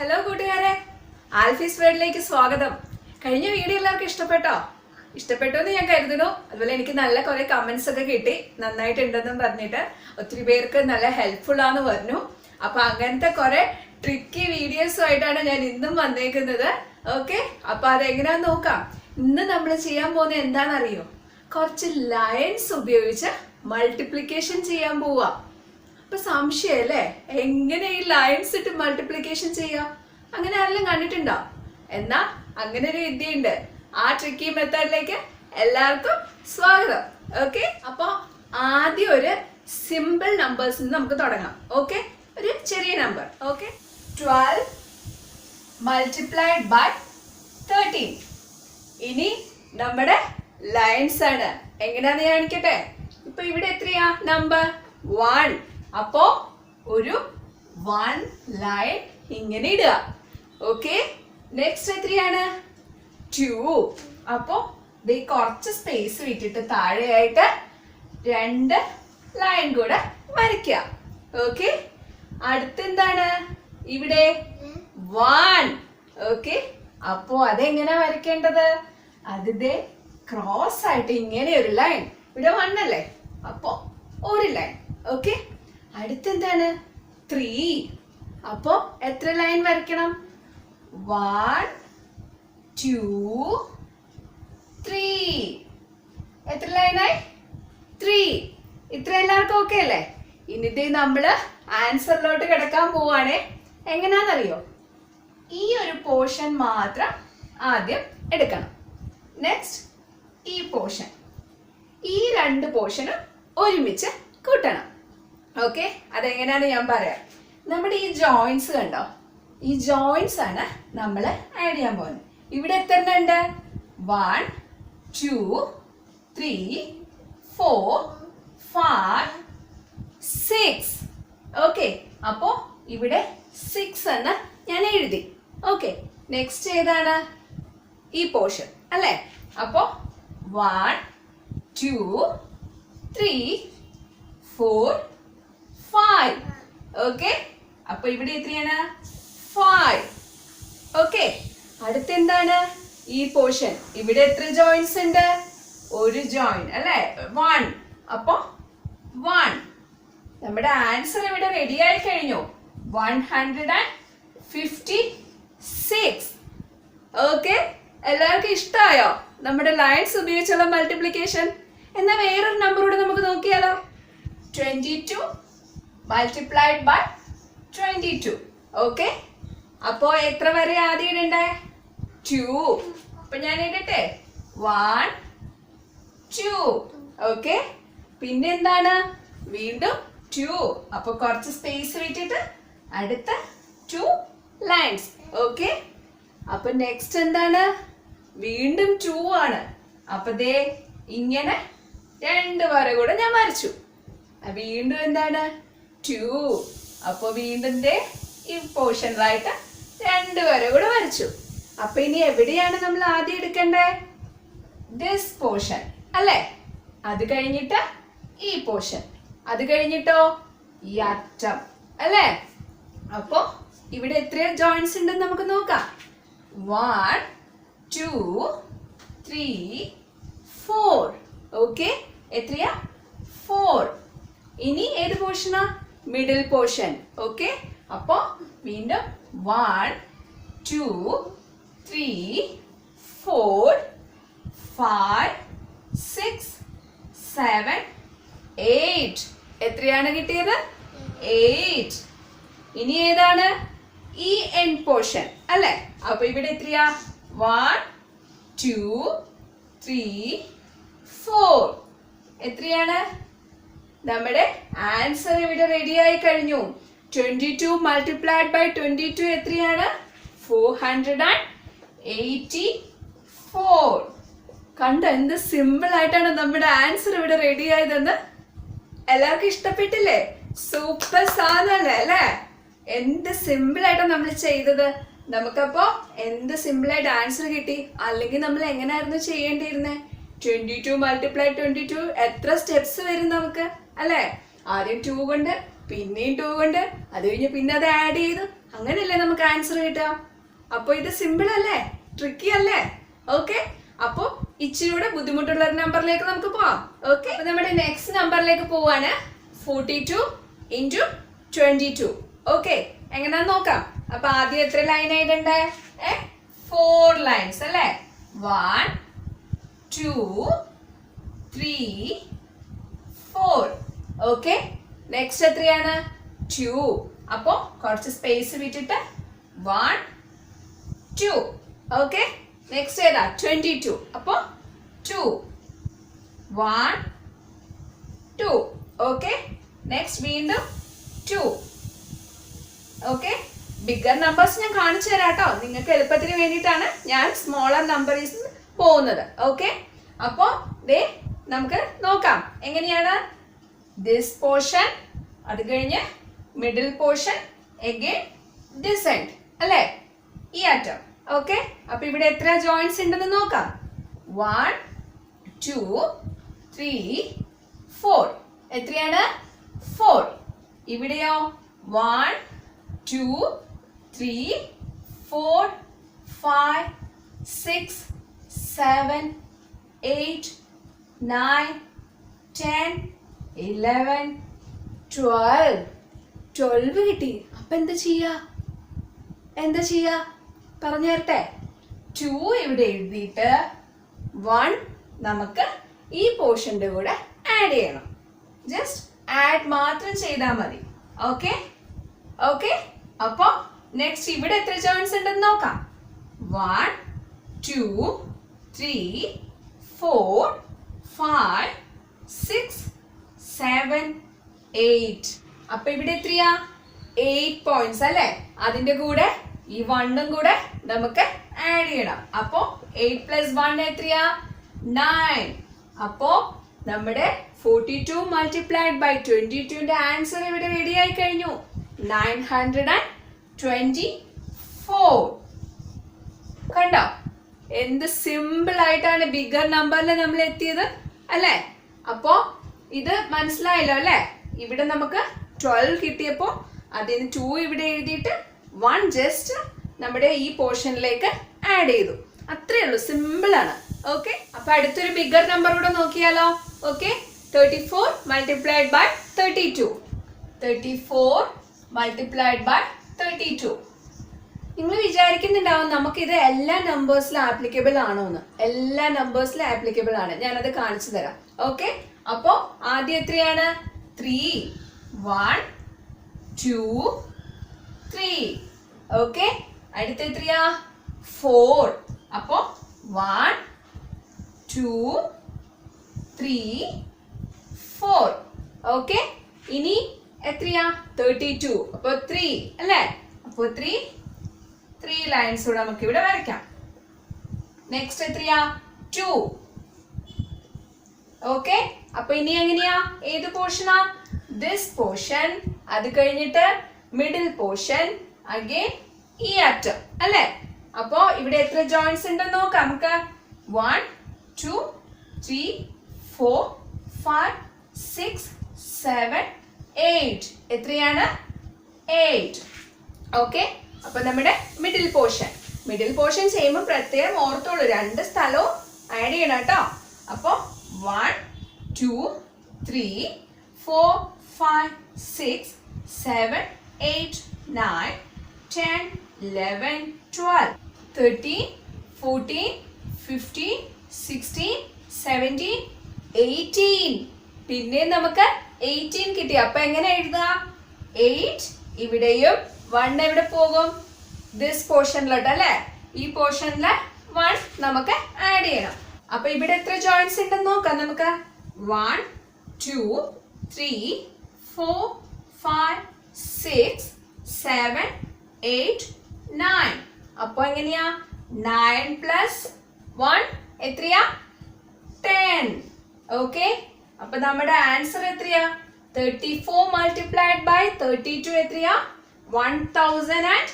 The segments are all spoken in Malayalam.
ഹലോ കൂട്ടുകാരെ. ആൽഫീസ് വേർഡിലേക്ക് സ്വാഗതം. കഴിഞ്ഞ വീഡിയോ എല്ലാവർക്കും ഇഷ്ടപ്പെട്ടോ? ഇഷ്ടപ്പെട്ടു എന്ന് ഞാൻ കരുതുന്നു. അതുപോലെ എനിക്ക് നല്ല കുറെ കമന്റ്സ് ഒക്കെ കിട്ടി. നന്നായിട്ടുണ്ടെന്നും പറഞ്ഞിട്ട് ഒത്തിരി പേർക്ക് നല്ല ഹെൽപ്ഫുൾ ആണെന്ന് പറഞ്ഞു. അപ്പൊ അങ്ങനത്തെ കുറെ ട്രിക്കി വീഡിയോസും ആയിട്ടാണ് ഞാൻ ഇന്നും വന്നേക്കുന്നത്. ഓക്കെ അപ്പൊ അതെങ്ങനെയാന്ന് നോക്കാം. ഇന്ന് നമ്മൾ ചെയ്യാൻ പോകുന്നത് എന്താണെന്നറിയോ? കുറച്ച് ലയൻസ് ഉപയോഗിച്ച് മൾട്ടിപ്ലിക്കേഷൻ ചെയ്യാൻ പോവാ. അപ്പൊ സംശയല്ലേ? എങ്ങനെ ഈ ലൈൻസ് ഇട്ട് മൾട്ടിപ്ലിക്കേഷൻ ചെയ്യാം? അങ്ങനെ ആരെല്ലാം കണ്ടിട്ടുണ്ടോ? എന്നാ അങ്ങനെ ഒരു വിദ്യയുണ്ട്. ആ ട്രിക്കി മെത്തേഡിലേക്ക് എല്ലാവർക്കും സ്വാഗതം. ഓക്കെ അപ്പൊ ആദ്യം ഒരു സിമ്പിൾ നമ്പേഴ്സ് നിന്ന് നമുക്ക് തുടങ്ങാം. ഓക്കെ ഒരു ചെറിയ number okay twelve multiplied by thirteen ഇനി നമ്മുടെ ലൈൻസ് ആണ്. എങ്ങനെയാന്ന് കാണിക്കട്ടെ? ഇപ്പൊ ഇവിടെ എത്രയാ നമ്പർ വൺ അപ്പോ ഒരു വൺ ലൈൻ ഇങ്ങനെ ഇടുക. ഓക്കെ നെക്സ്റ്റ് എത്രയാണ്? ടു അപ്പോ ദേ കുറച്ച് സ്പേസ് വിട്ടിട്ട് താഴെയായിട്ട് രണ്ട് ലൈൻ കൂടെ വരയ്ക്കുക. ഓക്കെ അടുത്തെന്താണ് ഇവിടെ വൺ ഓക്കെ അപ്പോ അതെങ്ങനെ വരയ്ക്കേണ്ടത്? അതിന്റെ ക്രോസ് ആയിട്ട് ഇങ്ങനെ ഒരു ലൈൻ ഇവിടെ വൺ അല്ലേ? അപ്പോ ഒരു ലൈൻ ഓക്കെ അടുത്തെന്താണ്? ത്രീ അപ്പോ എത്ര ലൈൻ വരയ്ക്കണം? വൺ ടു ത്രീ എത്ര ലൈനായി ത്രീ ഇത്ര എല്ലാവർക്കും ഓക്കെ അല്ലേ? ഇനിത്തെ നമ്മൾ ആൻസറിലോട്ട് കിടക്കാൻ പോവാണേ. എങ്ങനെയാണെന്നറിയോ ഈ ഒരു പോർഷൻ മാത്രം ആദ്യം എടുക്കണം. നെക്സ്റ്റ് ഈ പോർഷൻ ഈ രണ്ട് പോർഷനും ഒരുമിച്ച് കൂട്ടണം. ഓക്കെ അതെങ്ങനെയാണ് ഞാൻ പറയാം? നമ്മുടെ ഈ ജോയിൻസ് കണ്ടോ? ഈ ജോയിൻസ് ആണ് നമ്മൾ ആഡ് ചെയ്യാൻ പോകുന്നത്. ഇവിടെ എത്ര ഉണ്ട് one two three four five six okay അപ്പോ ഇവിടെ സിക്സ് എന്ന് ഞാൻ എഴുതി. ഓക്കെ നെക്സ്റ്റ് ഏതാണ്? ഈ പോർഷൻ അല്ലേ? അപ്പോൾ one two three four five okay അപ്പൊ ഇവിടെ എത്രയാണ്? ഫൈവ് ഓക്കെ അടുത്ത എന്താണ് ഈ പോർഷൻ ഇവിടെ എത്ര ജോയിൻസ് ഉണ്ട്? ഒരു ജോയിൻ അല്ലേ? വൺ അപ്പൊ വൺ നമ്മുടെ ആൻസർ ഇവിടെ റെഡി ആയി കഴിഞ്ഞു. One hundred and fifty six okay എല്ലാവർക്കും ഇഷ്ടമായോ നമ്മുടെ ലൈൻസ് ഉപയോഗിച്ചുള്ള മൾട്ടിപ്ലിക്കേഷൻ എന്നാൽ വേറൊരു നമ്പറൂടെ നമുക്ക് നോക്കിയാലോ? Twenty two multiplied by twenty two okay അപ്പോ എത്ര വരെ ആദ്യം ഇടണ്ടേ? ടു അപ്പൊ ഞാൻ ഇടട്ടെ? വൺ ടു ഓക്കെ പിന്നെ എന്താണ്? വീണ്ടും ടു അപ്പൊ കുറച്ച് സ്പേസ് വിട്ടിട്ട് അടുത്ത ടു ലൈൻസ് ഓക്കെ അപ്പൊ നെക്സ്റ്റ് എന്താണ്? വീണ്ടും ടു ആണ്. അപ്പൊ ദേ ഇങ്ങനെ രണ്ട് വര കൂടെ ഞാൻ വരച്ചു. വീണ്ടും എന്താണ്? ടു അപ്പൊ വീണ്ടും ഈ പോർഷനിലായിട്ട് രണ്ട് വര കൂടെ വരച്ചു. അപ്പൊ ഇനി എവിടെയാണ് നമ്മൾ ആദ്യം എടുക്കേണ്ടേ? ദിസ് പോർഷൻ അല്ലേ? അത് കഴിഞ്ഞിട്ട് ഈ പോർഷൻ അത് കഴിഞ്ഞിട്ടോ? ഈ അറ്റം അല്ലേ? അപ്പോ ഇവിടെ എത്ര ജോയിന്റ്സ് ഉണ്ടെന്ന് നമുക്ക് നോക്കാം. One two three four okay എത്രയാ? ഫോർ ഇനി ഏത് പോർഷനാ മിഡിൽ പോർഷൻ ഓക്കെ അപ്പോ വീണ്ടും one two three four five six seven eight എത്രയാണ് കിട്ടിയത്? എയ്റ്റ് ഇനി ഏതാണ്? ഈ എൻ പോർഷൻ അല്ലേ? അപ്പൊ ഇവിടെ എത്രയാ? വൺ ടു ത്രീ ഫോർ എത്രയാണ്? നമ്മുടെ ആൻസർ ഇവിടെ റെഡി ആയി കഴിഞ്ഞു. Twenty two multiplied by twenty two എത്രയാണ്? Four hundred and eighty four കണ്ട എന്ത് സിമ്പിൾ ആയിട്ടാണ് നമ്മുടെ ആൻസർ ഇവിടെ റെഡി ആയതെന്ന്? എല്ലാവർക്കും ഇഷ്ടപ്പെട്ടില്ലേ? സൂപ്പർ സാധനല്ലേ അല്ലേ? എന്ത് സിമ്പിൾ ആയിട്ടാണ് നമ്മൾ ചെയ്തത്? നമുക്കപ്പോ എന്ത് സിമ്പിൾ ആയിട്ട് ആൻസർ കിട്ടി? അല്ലെങ്കിൽ നമ്മൾ എങ്ങനെയായിരുന്നു ചെയ്യേണ്ടിയിരുന്നേ? Twenty two multiply twenty two എത്ര സ്റ്റെപ്സ് വരും നമുക്ക്? അല്ലേ? ആദ്യം ടു കൊണ്ട് പിന്നെയും ടു കൊണ്ട് അത് കഴിഞ്ഞ് പിന്നെ അത് ആഡ് ചെയ്ത്. അങ്ങനെയല്ലേ നമുക്ക് ആൻസർ കിട്ടാം അപ്പൊ ഇത് സിമ്പിൾ അല്ലേ? ട്രിക്കി അല്ലേ? ഓക്കെ അപ്പൊ ഇച്ചിരിയുടെ ബുദ്ധിമുട്ടുള്ള ഒരു നമ്പറിലേക്ക് നമുക്ക് പോവാം. ഓക്കെ നമ്മുടെ നെക്സ്റ്റ് നമ്പറിലേക്ക് പോവാണ്. Forty two into twenty two okay എങ്ങനെയാന്ന് നോക്കാം. അപ്പൊ ആദ്യം എത്ര ലൈൻ ആയിട്ടുണ്ട്? ഏ? ഫോർ ലൈൻസ് അല്ലേ? One two three four okay next എത്രയാണ്? ടു അപ്പോ കുറച്ച് സ്പേസ് വിട്ടിട്ട് വൺ ടു ഓക്കെ നെക്സ്റ്റ് ഏതാ? ട്വന്റി ടു അപ്പോ two one two okay next വീണ്ടും ടു ഓക്കെ ബിഗർ നമ്പേഴ്സ് ഞാൻ കാണിച്ചു തരാം കേട്ടോ നിങ്ങൾക്ക് എളുപ്പത്തിന് വേണ്ടിയിട്ടാണ് ഞാൻ സ്മോളർ നമ്പേഴ്സ് പോകുന്നത്. ഓക്കെ അപ്പോ ദേ നമുക്ക് നോക്കാം. എങ്ങനെയാണ്? ദിസ് പോർഷൻ അത് കഴിഞ്ഞ് മിഡിൽ പോർഷൻ എഗെയിൻ ഡിസെൻഡ് അല്ലേ? ഈ അറ്റം ഓക്കെ അപ്പൊ ഇവിടെ എത്ര ജോയിന്റ്സ് ഉണ്ടെന്ന് നോക്കാം. വൺ ടു ത്രീ ഫോർ എത്രയാണ്? ഫോർ ഇവിടെയോ? One two three four five six seven eight nine ten eleven twelve twelve കിട്ടി. അപ്പൊ എന്താ ചെയ്യാ? എന്താ ചെയ്യാ? പറഞ്ഞു തരട്ടെ. ടു ഇവിടെ എഴുതിയിട്ട് വൺ നമുക്ക് ഈ പോർഷന്റെ കൂടെ ആഡ് ചെയ്യണം. ജസ്റ്റ് ആഡ് മാത്രം ചെയ്താൽ മതി. ഓക്കെ ഓക്കെ അപ്പോ നെക്സ്റ്റ് ഇവിടെ എത്ര ജോയിൻസ് ഉണ്ടെന്ന് നോക്കാം. One two three four five six seven eight അപ്പൊ ഇവിടെ എത്രയാ? എയ്റ്റ് പോയിന്റ്സ് അല്ലെ? അതിന്റെ കൂടെ ഈ വണ്ണും കൂടെ നമുക്ക് ആഡ് ചെയ്യണം. അപ്പോ എയ്റ്റ് പ്ലസ് വൺ എത്രയാ? നയൻ അപ്പോ നമ്മുടെ forty two multiplied by twenty ടുവിന്റെ ആൻസർ ഇവിടെ റെഡി ആയി കഴിഞ്ഞു. Nine hundred and twenty four കണ്ടോ? എന്ത് സിമ്പിൾ ആയിട്ടാണ് ബിഗർ നമ്പറിൽ നമ്മൾ എത്തിയത്? അല്ലേ? അപ്പോ ഇത് മനസ്സിലായല്ലോ അല്ലേ? ഇവിടെ നമുക്ക് ട്വൽവ് കിട്ടിയപ്പോൾ അതിന് ടു ഇവിടെ എഴുതിയിട്ട് വൺ ജസ്റ്റ് നമ്മുടെ ഈ പോർഷനിലേക്ക് ആഡ് ചെയ്തു. അത്രേ ഉള്ളൂ സിമ്പിൾ ആണ്. ഓക്കെ അപ്പൊ അടുത്തൊരു ബിഗർ നമ്പർ കൂടെ നോക്കിയാലോ. Okay thirty four multiplied by thirty two thirty four multiplied by thirty two നിങ്ങൾ വിചാരിക്കുന്നുണ്ടാവും നമുക്കിത് എല്ലാ നമ്പേഴ്സിലും ആപ്ലിക്കബിൾ ആണോ എന്ന് എല്ലാ നമ്പേഴ്സിലും ആപ്ലിക്കബിൾ ആണ്. ഞാനത് കാണിച്ചു തരാം. ഓക്കെ അപ്പോ ആദ്യം എത്രയാണ്? Three one two three okay അടുത്ത എത്രയാ? ഫോർ അപ്പോ one two three four okay ഇനി എത്രയാ? തേർട്ടി ടു അപ്പോ ത്രീ അല്ലേ? അപ്പോ ത്രീ ത്രീ ലൈൻസ് കൂടെ നമുക്ക് ഇവിടെ വരയ്ക്കാം. നെക്സ്റ്റ് എത്രയാ? ടു ഓക്കെ അപ്പൊ ഇനി എങ്ങനെയാ? ഏത് പോർഷനാ ദിസ് പോർഷൻ അത് കഴിഞ്ഞിട്ട് മിഡിൽ പോർഷൻ അഗെയിൻ ഈ അറ്റം അല്ലേ? അപ്പോ ഇവിടെ എത്ര ജോയിന്റ്സ് ഉണ്ടെന്ന് നോക്കാം നമുക്ക്. One two three four five six seven eight എത്രയാണ്? എയ്റ്റ് ഓക്കെ അപ്പൊ നമ്മുടെ മിഡിൽ പോർഷൻ മിഡിൽ പോർഷൻ ചെയ്യുമ്പോൾ പ്രത്യേകം ഓർത്തോളൂ. രണ്ട് സ്ഥലവും ആഡ് ചെയ്യണം കേട്ടോ. അപ്പോ one two three four five six seven eight nine ten eleven twelve thirteen fourteen fifteen sixteen seventeen eighteen പിന്നെ നമുക്ക് എയ്റ്റീൻ കിട്ടി. അപ്പൊ എങ്ങനെ എഴുതുക? എയ്റ്റ് ഇവിടെയും വൺ എവിടെ പോകും? ദിസ് പോർഷനിലോട്ട് അല്ലേ? ഈ പോർഷനിൽ വൺ നമുക്ക് ആഡ് ചെയ്യണം. അപ്പൊ ഇവിടെ എത്ര ജോയിന്റ്സ് ഉണ്ടെന്ന് നോക്കാം നമുക്ക്. One two three four five six seven eight nine അപ്പൊ എങ്ങനെയാ? നയൻ പ്ലസ് വൺ എത്രയാ? ടെൻ ഓക്കെ അപ്പൊ നമ്മുടെ ആൻസർ എത്രയാ? Thirty four multiplied by thirty two എത്രയാ? One thousand and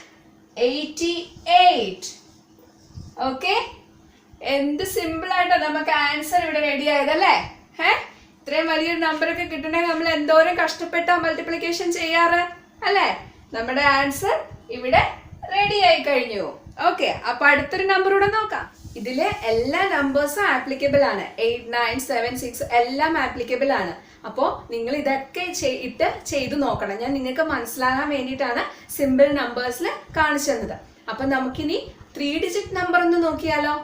eighty eight okay എന്ത് സിമ്പിൾ ആയിട്ടാ നമുക്ക് ആൻസർ ഇവിടെ റെഡി ആയതല്ലേ ഏ ഇത്രയും വലിയൊരു നമ്പർ ഒക്കെ കിട്ടണമെങ്കിൽ നമ്മൾ എന്തോരം കഷ്ടപ്പെട്ടാ മൾട്ടിപ്ലിക്കേഷൻ ചെയ്യാറ്? അല്ലേ? നമ്മുടെ ആൻസർ ഇവിടെ റെഡി ആയി കഴിഞ്ഞു. ഓക്കെ അപ്പൊ അടുത്തൊരു നമ്പർ കൂടെ നോക്കാം. ഇതിൽ എല്ലാ നമ്പേഴ്സും ആപ്ലിക്കബിൾ ആണ്. എയ്റ്റ് നയൻ സെവൻ സിക്സ് എല്ലാം ആപ്ലിക്കബിൾ ആണ്. അപ്പോൾ നിങ്ങൾ ഇതൊക്കെ ഇട്ട് ചെയ്തു നോക്കണം. ഞാൻ നിങ്ങൾക്ക് മനസ്സിലാകാൻ വേണ്ടിയിട്ടാണ് സിമ്പിൾ നമ്പേഴ്സിൽ കാണിച്ചു തന്നത്. അപ്പൊ നമുക്കിനി ത്രീ ഡിജിറ്റ് നമ്പർ ഒന്ന് നോക്കിയാലോ?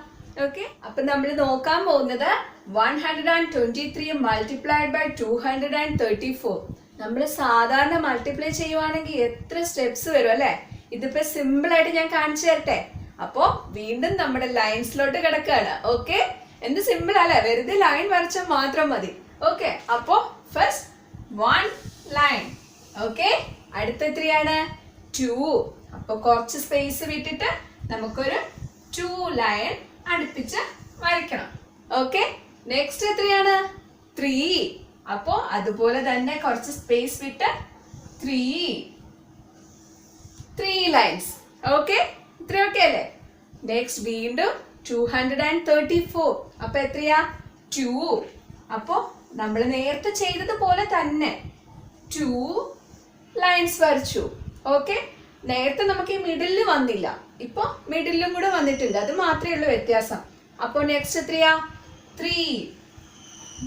ഓക്കെ അപ്പൊ നമ്മൾ നോക്കാൻ പോകുന്നത് one hundred and twenty three multiplied by two hundred and thirty four നമ്മൾ സാധാരണ മൾട്ടിപ്ലൈ ചെയ്യുവാണെങ്കിൽ എത്ര സ്റ്റെപ്സ് വരും അല്ലെ? ഇതിപ്പോ സിമ്പിൾ ആയിട്ട് ഞാൻ കാണിച്ചു തരട്ടെ. അപ്പോ വീണ്ടും നമ്മുടെ ലൈൻസിലോട്ട് കിടക്കുകയാണ്. ഓക്കെ എന്ത് സിമ്പിൾ അല്ലേ? വെറുതെ ലൈൻ വരച്ചാൽ മാത്രം മതി. ഓക്കെ അപ്പോ ഫസ്റ്റ് വൺ ലൈൻ ഓക്കെ അടുത്ത എത്രയാണ്? ടു അപ്പൊ കുറച്ച് സ്പേസ് വിട്ടിട്ട് നമുക്കൊരു ടു ലൈൻ അടുപ്പിച്ച് വരയ്ക്കണം. ഓക്കെ നെക്സ്റ്റ് എത്രയാണ്? ത്രീ അപ്പോ അതുപോലെ തന്നെ കുറച്ച് സ്പേസ് വിട്ട് ത്രീ ത്രീ ലൈൻസ് ഓക്കെ ഇത്രയൊക്കെ അല്ലേ? നെക്സ്റ്റ് വീണ്ടും two hundred and thirty four അപ്പൊ എത്രയാ? ടു അപ്പോ നമ്മൾ നേരത്തെ ചെയ്തതുപോലെ തന്നെ ടു ലൈൻസ് വരച്ചു. ഓക്കെ നേരത്തെ നമുക്ക് ഈ മിഡിലിൽ വന്നില്ല. ഇപ്പൊ മിഡിലും കൂടെ വന്നിട്ടുണ്ട്. അത് മാത്രമേ ഉള്ളൂ വ്യത്യാസം. അപ്പൊ നെക്സ്റ്റ് എത്രയാ? Three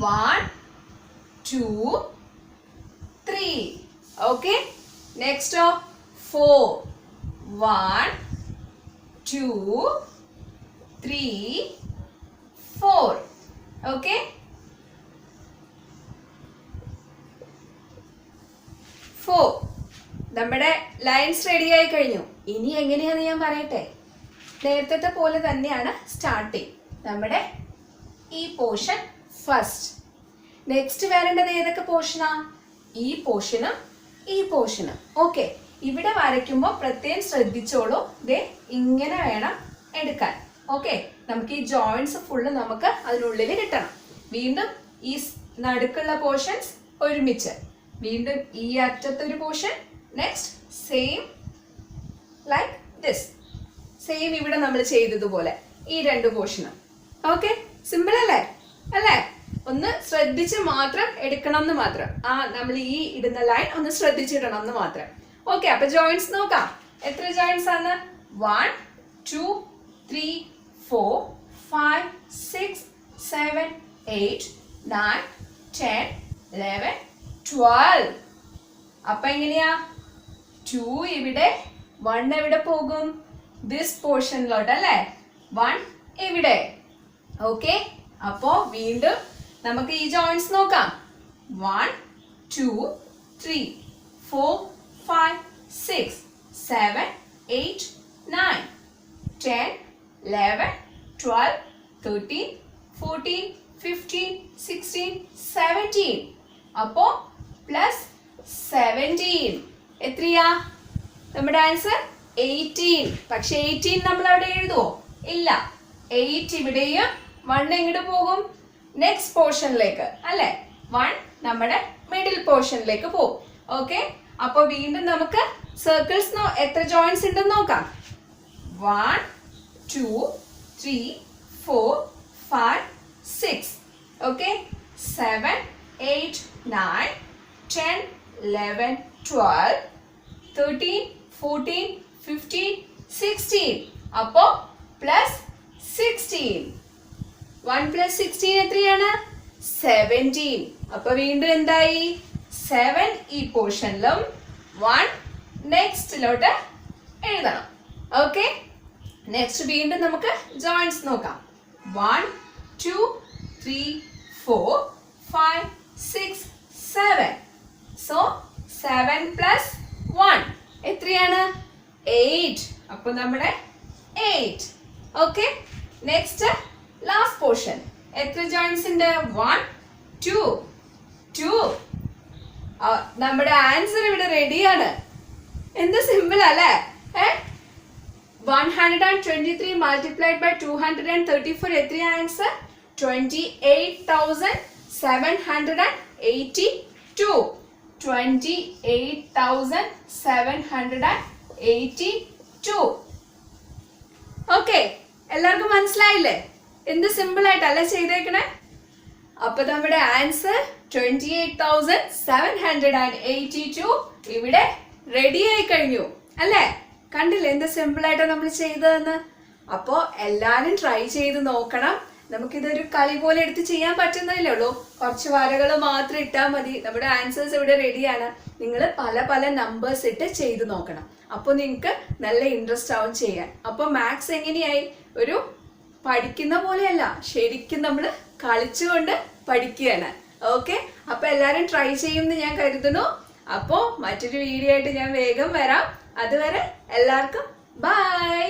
one two three okay Nexto four one two three four okay four നമ്മുടെ ലൈൻസ് റെഡി ആയി കഴിഞ്ഞു. ഇനി എങ്ങനെയാന്ന് ഞാൻ പറയട്ടെ? നേരത്തെ പോലെ തന്നെയാണ് സ്റ്റാർട്ടിങ് നമ്മുടെ ഈ പോർഷൻ ഫസ്റ്റ് നെക്സ്റ്റ് വരേണ്ടത് ഏതൊക്കെ പോർഷനാ ഈ പോർഷനും ഈ പോർഷനും ഓക്കെ ഇവിടെ വരയ്ക്കുമ്പോൾ പ്രത്യേകം ശ്രദ്ധിച്ചോളൂ. ദേ ഇങ്ങനെ വേണം എടുക്കാൻ. ഓക്കെ നമുക്ക് ഈ ജോയിൻസ് ഫുള്ള് നമുക്ക് അതിനുള്ളിൽ കിട്ടണം. വീണ്ടും ഈ നടുക്കുള്ള പോർഷൻസ് ഒരുമിച്ച്. വീണ്ടും ഈ അറ്റത്തൊരു portion next same like this same ഇവിടെ നമ്മൾ ചെയ്തതുപോലെ. ഈ രണ്ട് പോർഷനും ഓക്കെ സിമ്പിൾ അല്ലേ? അല്ലേ? ഒന്ന് ശ്രദ്ധിച്ച് മാത്രം എടുക്കണം എന്ന് മാത്രം. ആ നമ്മൾ ഈ ഇടുന്ന ലൈൻ ഒന്ന് ശ്രദ്ധിച്ചിടണം എന്ന് മാത്രം. ഓക്കെ അപ്പൊ ജോയിന്റ്സ് നോക്കാം. എത്ര ജോയിന്റ്സ് ആണ്? One two three four five six seven eight nine ten eleven twelve അപ്പൊ എങ്ങനെയാ? ടു ഇവിടെ വൺ എവിടെ പോകും? ദിസ് പോർഷനിലോട്ട് അല്ലേ? വൺ ഇവിടെ. ഓക്കെ അപ്പോ വീണ്ടും നമുക്ക് ഈ ജോയിന്റ്സ് നോക്കാം. One two three four five six seven eight nine ten eleven twelve thirteen fourteen fifteen sixteen seventeen അപ്പോ പ്ലസ് സെവന്റീൻ എത്രയാ? നമ്മുടെ ആൻസർ എയ്റ്റീൻ പക്ഷെ എയ്റ്റീൻ നമ്മൾ അവിടെ എഴുതുവോ? ഇല്ല. എയ്റ്റ് ഇവിടെയും വൺ എങ്ങോട്ട് പോകും? നെക്സ്റ്റ് പോർഷനിലേക്ക് അല്ലെ? വൺ നമ്മുടെ മിഡിൽ പോർഷനിലേക്ക് പോകും. ഓക്കെ അപ്പൊ വീണ്ടും നമുക്ക് സർക്കിൾസ് എത്ര ജോയിന്റ്സ് ഉണ്ടെന്ന് നോക്കാം. One two three four five six okay seven eight nine ten eleven twelve thirteen fourteen fifteen sixteen അപ്പോ plus sixteen one plus sixteen എത്രയാണ്? സെവന്റീൻ അപ്പൊ വീണ്ടും എന്തായി? സെവൻ ഈ പോർഷനിലും വൺ നെക്സ്റ്റിലോട്ട് എഴുതണം. ഓക്കെ നെക്സ്റ്റ് വീണ്ടും നമുക്ക് ജോയിന്റ്സ് നോക്കാം. One two three four five six seven so seven plus one എത്രയാണ്? എയ്റ്റ് അപ്പൊ നമ്മുടെ eight okay next last portion എത്ര ജോയിൻസ് ഉണ്ട്? വൺ ടു ടു നമ്മുടെ ആൻസർ ഇവിടെ റെഡിയാണ് എന്ത് സിമ്പിൾ അല്ലേ? ഏ? One hundred and twenty three multiplied by two hundred and thirty four എത്ര answer twenty eight thousand seven hundred and eighty two എല്ലാവർക്കും മനസ്സിലായില്ലേ? എന്ത് സിമ്പിൾ ആയിട്ടല്ലേ ചെയ്തേക്കണേ? അപ്പൊ നമ്മുടെ answer twenty eight thousand seven hundred and eighty two ഇവിടെ റെഡി ആയി കഴിഞ്ഞു അല്ലേ? കണ്ടില്ലേ എന്ത് സിമ്പിൾ ആയിട്ടാണ് നമ്മൾ ചെയ്തതെന്ന്? അപ്പോ എല്ലാരും ട്രൈ ചെയ്ത് നോക്കണം. നമുക്കിതൊരു കളി പോലെ എടുത്ത് ചെയ്യാൻ പറ്റുന്നതല്ലേ ഉള്ളൂ. കുറച്ച് വരകൾ മാത്രം ഇട്ടാൽ മതി. നമ്മുടെ ആൻസേഴ്സ് ഇവിടെ റെഡിയാണ് നിങ്ങൾ പല പല നമ്പേഴ്സ് ഇട്ട് ചെയ്ത് നോക്കണം. അപ്പോൾ നിങ്ങൾക്ക് നല്ല ഇൻട്രസ്റ്റ് ആവും ചെയ്യാൻ. അപ്പോൾ മാത്സ് എങ്ങനെയായി? ഒരു പഠിക്കുന്ന പോലെയല്ല. ശരിക്കും നമ്മൾ കളിച്ചുകൊണ്ട് പഠിക്കുകയാണ്. ഓക്കെ അപ്പോൾ എല്ലാവരും ട്രൈ ചെയ്യുമെന്ന് ഞാൻ കരുതുന്നു. അപ്പോൾ മറ്റൊരു വീഡിയോ ആയിട്ട് ഞാൻ വേഗം വരാം. അതുവരെ എല്ലാവർക്കും ബൈ